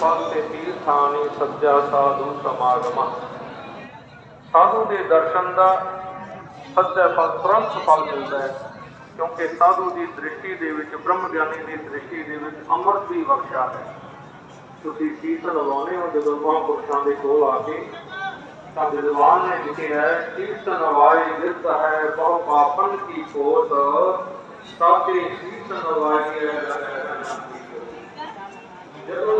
ਫਲ ਤੇ ਤੀਰਥਾਨੀ ਸੱਜਾ ਸਾਧੂ ਸਮਾਗਮ। ਸਾਧੂ ਦੇ ਦਰਸ਼ਨ ਦਾ ਸੱਚਾ ਫਲ ਤੁਰੰਤ ਫਲ ਮਿਲਦਾ ਹੈ, ਕਿਉਂਕਿ ਸਾਧੂ ਦੀ ਦ੍ਰਿਸ਼ਟੀ ਦੇ ਵਿੱਚ ਬ੍ਰਹਮ ਗਿਆਨੀ ਦੀ ਦ੍ਰਿਸ਼ਟੀ ਦੇ ਵਿੱਚ ਅੰਮ੍ਰਿਤ ਦੀ ਬਖਸ਼ਾ ਹੈ। ਤੁਸੀਂ ਕੀਰਤਨ ਲਾਉਣੇ ਹੋ, ਜਦੋਂ ਮਹਾਂਪੁਰਸ਼ਾਂ ਦੇ ਕੋਲ ਆ ਕੇ, ਤਾਂ ਵਿਦਵਾਨ ਨੇ ਲਿਖਿਆ ਹੈ ਕੀਰਤਨ ਵਾਈ ਵਿਰਤ ਹੈ, ਬਹੁ ਪਾਪਨ ਕੀ ਕੋਟ ਸਾਤੇ ਕੀਰਤਨ ਵਾਈ ਜਦੋਂ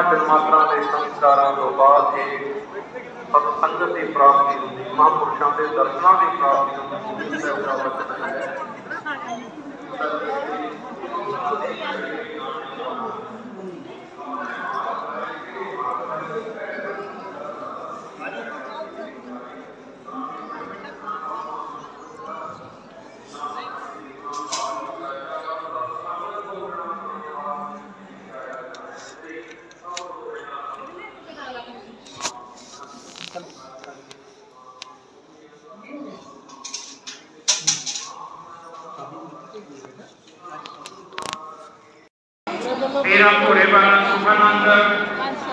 ਹੀ ਜਨਮਾਂ ਜਨਮਾਂਤਰਾਂ ਦੇ ਸੰਸਕਾਰਾਂ ਤੋਂ ਬਾਅਦ ਇਹ ਸਤ ਸੰਗਤ ਦੀ ਪ੍ਰਾਪਤੀ ਹੁੰਦੀ ਮਹਾਂਪੁਰਸ਼ਾਂ ਦੇ ਦਰਸ਼ਨਾਂ ਦੀ ਪ੍ਰਾਪਤੀ ਹੁੰਦੀ ਗੁਰੂ ਸਾਹਿਬ ਦਾ ਵਚਨ ਹੈ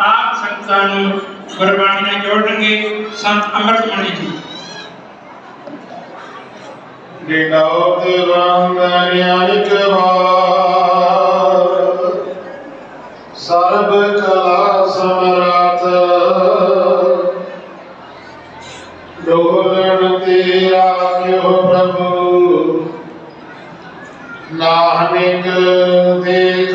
ਆਪ ਸੰਗਤਾਂ ਨੂੰ ਗੁਰਬਾਣੀ ਨਾਲ ਜੋੜਨਗੇ ਸੰਤ ਅੰਮ੍ਰਿਤਮਣੀ ਜੀ ਡਿਡਾਉਤ ਵੰਦਨ ਅਨਿਕ ਵਾਰ ਸਰਬ ਕਲਾ ਸਮਰਾਤ ਡੋਲਣ ਤੇ ਆਖਿਓ ਪ੍ਰਭੂ ਨਾਨਕ ਦੇ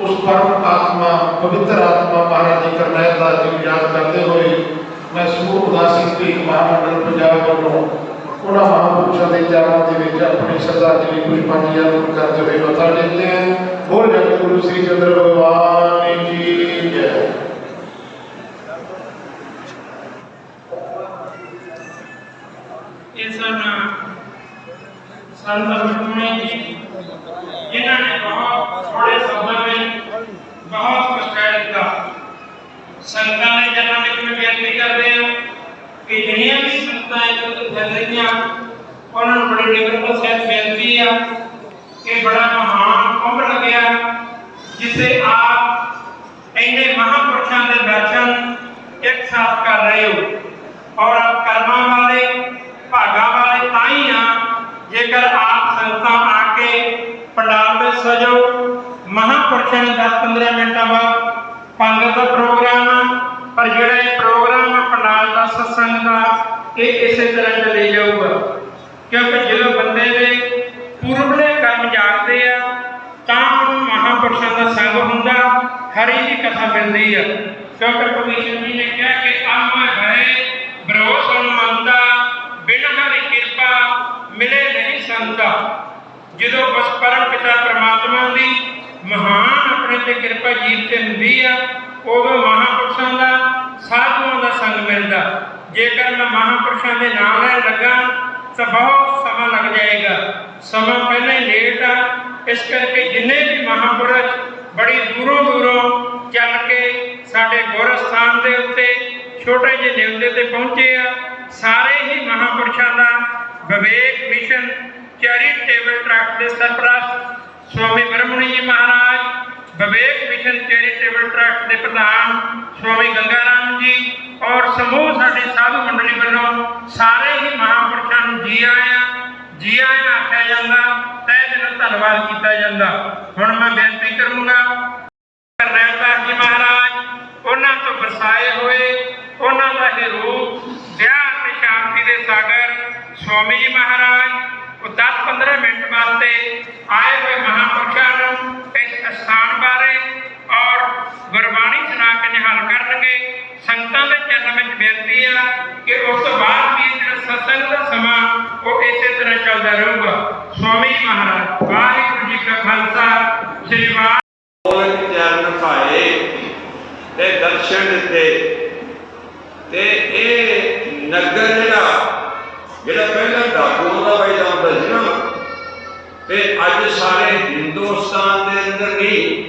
ਉਸ ਪਰਮ ਆਤਮਾ ਪਵਿੱਤਰ ਆਤਮਾ ਮਹਾਰਾਜ ਜੀ ਕਰਨੈਲ ਦਾ ਜੀ ਯਾਦ ਕਰਦੇ ਹੋਏ ਮੈਂ ਸਮੂਹ ਉਦਾਸੀ ਭੀਖ ਮਹਾਮੰਡਲ ਪੰਜਾਬ ਵੱਲੋਂ ਉਹਨਾਂ ਮਹਾਪੁਰਸ਼ਾਂ ਦੇ ਚਰਨਾਂ ਦੇ ਵਿੱਚ ਆਪਣੀ ਸ਼ਰਧਾਂਜਲੀ ਪੁਸ਼ਪਾਂਜਲੀ ਅਰਪਣ ਕਰਦੇ ਹੋਏ ਮੱਥਾ ਟੇਕਦੇ ਹਾਂ ਬੋਲ ਜਗਤ ਗੁਰੂ ਸ੍ਰੀ ਚੰਦਰ ਭਗਵਾਨ ਜੀ ਜੈ ਇਹ ਸਨ ਸੰਤ ਅੰਮ੍ਰਿਤਮਣੀ ਜੀ ਜਿਨ੍ਹਾਂ ਨੇ ਬਹੁਤ ਥੋੜੇ بہت کچھ کر دیتا سلطان جنت میں بیانتی کر رہے ہوں کہ دنیا میں سلطان جنت پھیل رہی ہیں۔ اور انہوں نے بڑے ڈیولپر سیل پھیل دی ہے کہ بڑا مہان پمپ گیا جسے آپ اینے مہاپرشان دے درشن ایک ساتھ کر رہے ہو۔ اور آپ کرما والے پاگا والے تائی ہاں جے کر آپ سلطان آکے پڑھا پنڈال میں سجو۔ ਮਹਾਂਪੁਰਸ਼ਾਂ ਨੇ 10-15 ਮਿੰਟਾਂ ਬਾਅਦ ਪੰਗਤ ਦਾ ਪ੍ਰੋਗਰਾਮ ਆ, ਪਰ ਜਿਹੜਾ ਇਹ ਪ੍ਰੋਗਰਾਮ ਆ, ਪੰਡਾਲ ਦਾ ਸਤਸੰਗ ਦਾ, ਇਹ ਇਸੇ ਤਰ੍ਹਾਂ ਚੱਲੇ ਜਾਊਗਾ। ਕਿਉਂਕਿ ਜਦੋਂ ਬੰਦੇ ਦੇ ਪੂਰਬਲੇ ਕੰਮ ਜਾਗਦੇ ਆ, ਤਾਂ ਉਹਨੂੰ ਦਾ ਸੰਗ ਹੁੰਦਾ, ਹਰੀ ਦੀ ਕਥਾ ਮਿਲਦੀ ਆ। ਕਿਉਂਕਿ ਪਰਮੇਸ਼ਰ ਜੀ ਨੇ ਕਿਹਾ ਕਿ ਆਮ ਗਏ ਬਰੋਸ ਮੰਦਾ ਮਿਲੇ ਨਹੀਂ ਸੰਤਾ। ਜਦੋਂ ਬਸ ਪਰਮ ਪਿਤਾ ਪ੍ਰਮਾਤਮਾ ਦੀ ਮਹਾਨ ਆਪਣੇ ਤੇ ਕਿਰਪਾ ਜੀਵ ਤੇ ਹੁੰਦੀ ਆ ਉਦੋਂ ਮਹਾਪੁਰਸ਼ਾਂ ਦਾ, ਸਾਧੂਆਂ ਦਾ ਸੰਗ ਮਿਲਦਾ। ਜੇਕਰ ਮੈਂ ਮਹਾਪੁਰਸ਼ਾਂ ਦੇ ਨਾਮ ਲੈਣ ਲੱਗਾ, ਤਾਂ ਬਹੁਤ ਸਮਾਂ ਲੱਗ ਜਾਏਗਾ। ਸਮਾਂ ਪਹਿਲਾਂ ਹੀ ਲੇਟ ਆ। ਇਸ ਕਰਕੇ ਜਿੰਨੇ ਵੀ ਮਹਾਪੁਰਸ਼ ਬੜੀ ਦੂਰੋਂ ਦੂਰੋਂ ਚੱਲ ਕੇ ਸਾਡੇ ਗੁਰਸਥਾਨ ਦੇ ਉੱਤੇ, ਛੋਟੇ ਜਿਹੇ ਨਿਉਂਦੇ ਤੇ ਪਹੁੰਚੇ ਆ, ਸਾਰੇ ਹੀ ਮਹਾਪੁਰਸ਼ਾਂ ਦਾ ਵਿਵੇਕ ਮਿਸ਼ਨ ਚੈਰੀਟੇਬਲ ਟਰੱਸਟ ਦੇ ਸਰਪ੍ਰਸਤ Swami Brahmani ji Maharaj, Vivek mission charitable trust ਦੇ ਪ੍ਰਧਾਨ ਸਵਾਮੀ ਗੰਗਾ ਜੀ ਔਰ ਸਮੂਹ ਸਾਡੀ ਸਾਧੂ ਮੰਡਲੀ ਵੱਲੋਂ ਸਾਰੇ ਹੀ ਮਹਾਂਪੁਰਸ਼ਾਂ ਨੂੰ ਜੀ ਆਇਆਂ ਜੀ ਆਇਆਂ ਆਖਿਆ ਜਾਂਦਾ, ਤਹਿ ਦਿਲੋਂ ਧੰਨਵਾਦ ਕੀਤਾ ਜਾਂਦਾ। ਹੁਣ ਮੈਂ ਬੇਨਤੀ ਕਰੂੰਗਾ ਕਰਨੈਲਦਾਸ ਜੀ ਮਹਾਰਾਜ, ਉਹਨਾਂ ਤੋਂ ਵਰਸਾਏ ਹੋਏ, ਉਹਨਾਂ ਦਾ ਹੀ ਰੂਪ, ਵਿਆਹ ਅਤੇ ਸ਼ਾਂਤੀ ਦੇ ਸਾਗਰ, ਸਵਾਮੀ ਜੀ ਮਹਾਰਾਜ ਉਹ 10-15 ਮਿੰਟ ਵਾਸਤੇ ਆਏ ਹੋਏ ਮਹਾਂਪੁਰਸ਼ਾਂ ਨੂੰ ਇਸ ਅਸਥਾਨ ਬਾਰੇ ਔਰ ਗੁਰਬਾਣੀ ਸੁਣਾ ਕੇ ਨਿਹਾਲ ਕਰਨਗੇ। ਸੰਗਤਾਂ ਦੇ ਚਰਨ ਵਿੱਚ ਬੇਨਤੀ ਆ ਕਿ ਉਸ ਤੋਂ ਬਾਅਦ ਵੀ ਜਿਹੜਾ ਸਤਸੰਗ ਦਾ ਸਮਾਂ ਉਹ ਇਸੇ ਤਰ੍ਹਾਂ ਚੱਲਦਾ ਰਹੂਗਾ। ਸਵਾਮੀ ਮਹਾਰਾਜ, ਵਾਹਿਗੁਰੂ ਜੀ ਕਾ ਖਾਲਸਾ ਸ੍ਰੀ ਵਾਹਿਗੁਰੂ ਮੋਲਕ ਚਰਨ ਭਾਏ ਤੇ ਦਰਸ਼ਨ ਦਿੱਤੇ ਤੇ ਇਹ ਨਗਰ ਜਿਹੜਾ ਜਿਹੜਾ ਪਹਿਲਾਂ ਡਾਕੂਆਂ ਦਾ ਵਜਦਾ ਹੁੰਦਾ ਸੀ ਨਾ ਤੇ ਅੱਜ ਸਾਰੇ ਹਿੰਦੁਸਤਾਨ ਦੇ ਅੰਦਰ ਨਹੀਂ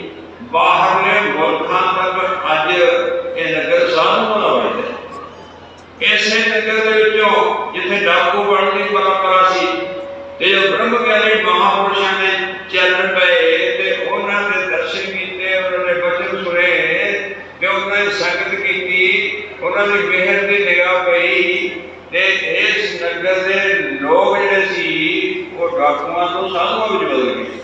ਬਾਹਰਲੇ ਮੁਲਕਾਂ ਤੱਕ ਅੱਜ ਇਹ ਨਗਰ ਸਾਧੂਆਂ ਦਾ ਵਜਦਾ ਇਸੇ ਨਗਰ ਦੇ ਵਿੱਚੋਂ ਜਿੱਥੇ ਡਾਕੂ ਬਣਨ ਦੀ ਪਰੰਪਰਾ ਸੀ ਤੇ ਜੋ ਬ੍ਰਹਮ ਗਿਆਨੀ ਮਹਾਪੁਰਸ਼ਾਂ ਨੇ ਚਰਨ ਪਏ ਤੇ ਉਹਨਾਂ ਦੇ ਦਰਸ਼ਨ ਕੀਤੇ, ਉਹਨਾਂ ਨੇ ਬਚਨ ਸੁਣੇ ਤੇ ਉਹਨਾਂ ਨੇ ਸੰਗਤ ਕੀਤੀ, ਉਹਨਾਂ ਦੀ ਮਿਹਰ ਦੀ ਨਿਗਾਹ ਪਈ ਤੇ ਇਸ ਨਗਰ ਦੇ ਲੋਕ ਜਿਹੜੇ ਸੀ ਉਹ ਡਾਕੂਆਂ ਤੋਂ ਸਾਧੂਆਂ ਵਿੱਚ ਬਦਲ ਗਏ।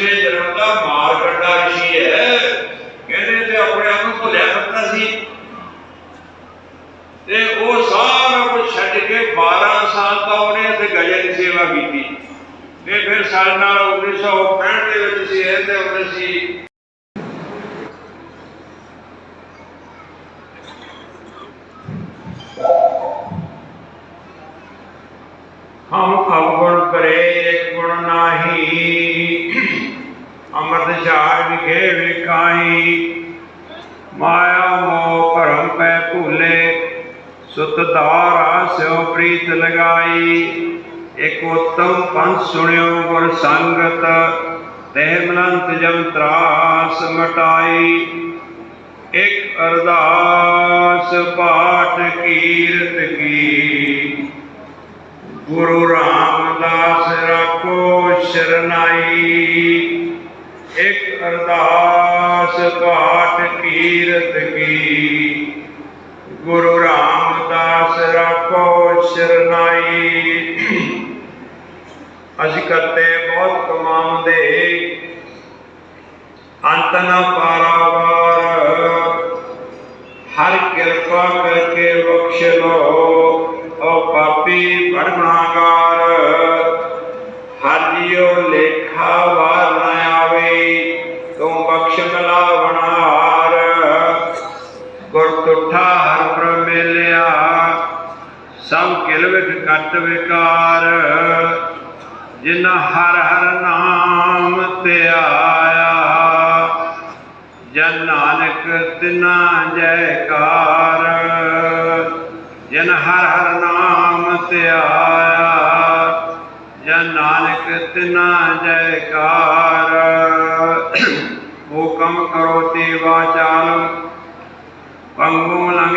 ਪਿਛਲੇ ਜਨਮ ਦਾ ਮਾਰ ਕੱਢਾ ਰਿਸ਼ੀ ਹੈ? ਕਹਿੰਦੇ ਤੇ ਆਪਣੇ ਆਪ ਨੂੰ ਭੁੱਲਿਆ ਕਰਦਾ ਸੀ। ਤੇ ਉਹ ਸਾਰਾ ਕੁਝ ਛੱਡ ਕੇ 12 ਸਾਲ ਤਾਂ ਉਹਨੇ ਇੱਥੇ ਗਜੇ ਦੀ ਸੇਵਾ ਕੀਤੀ। ਤੇ ਫਿਰ ਸਾਡੇ ਨਾਲ 1965 ਦੇ ਵਿੱਚ ਸੀ ਇਹਦੇ ਹੁੰਦੇ ਸੀ। ਹਮ ਅਵਗੁਣ ਕਰੇ ਇੱਕ ਗੁਣ ਨਾਹੀ। ਅੰਮ੍ਰਿਤ ਚਾਰ ਵਿਖੇ ਵਿਕਾਈ ਮਾਇਆ ਮੋਹ ਭਰਮ ਪੈ ਭੂਲੇ, ਸੁਤ ਦਾਰਾ ਸਿਓ ਪ੍ਰੀਤ ਲਗਾਈ। ਇਕ ਉਤਮ ਪੰਥ ਸੁਣਿਓ ਗੁਰ ਸੰਗਤ, ਤੇ ਮਨੰਤ ਜਮ ਤਰਾਸ ਮਟਾਈ। ਇਕ ਅਰਦਾਸ ਪਾਠ ਕੀਰਤ ਕੀ। ਗੁਰੂ ਰਾਮ ਅਰਦਾਸ ਪਾਠ ਕੀਰਤ ਕੀ। ਗੁਰੂ ਰਾਮਦਾਸ ਰੱਖੋ ਸ਼ਰਨਾਈ ਅਸੀਂ ਕਰਤੇ ਬਹੁਤ ਕਮਾਉਂਦੇ ਅੰਤ ਨ ਪਾਰਾਵਾਰ। ਹਰ ਕਿਰਪਾ ਕਰਕੇ ਬਖਸ਼ ਲੋ ਓ ਪਾਪੀ ਬੜਗੁਨਾਹਗਾਰ ਹਰ ਲੇਖਾ ਵਾਰ ਘਟ ਵਿਕਾਰ, ਜਿਨ ਹਰ ਹਰ ਨਾਮ ਤੇ ਆਇਆ। ਜਨ ਨਾਨਕ ਤਿਨਾ ਜੈਕਾਰ, ਜਨ ਹਰ ਹਰ ਨਾਮ ਤੇ ਆਇਆ। ਜਨ ਨਾਨਕ ਤਿਨਾ ਜੈਕਾਰ ਹੁਕਮ ਕਰੋ ਤੇ ਵਾਚਾਲ। ਪੰਗੂ ਲੰਘ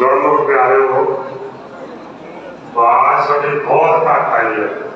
گڑھ میں آئے ہو۔ تو آج مجھے بہت طاقت آئی ہے۔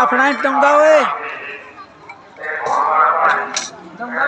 اپنا ٹنگا ہوئے ٹنگا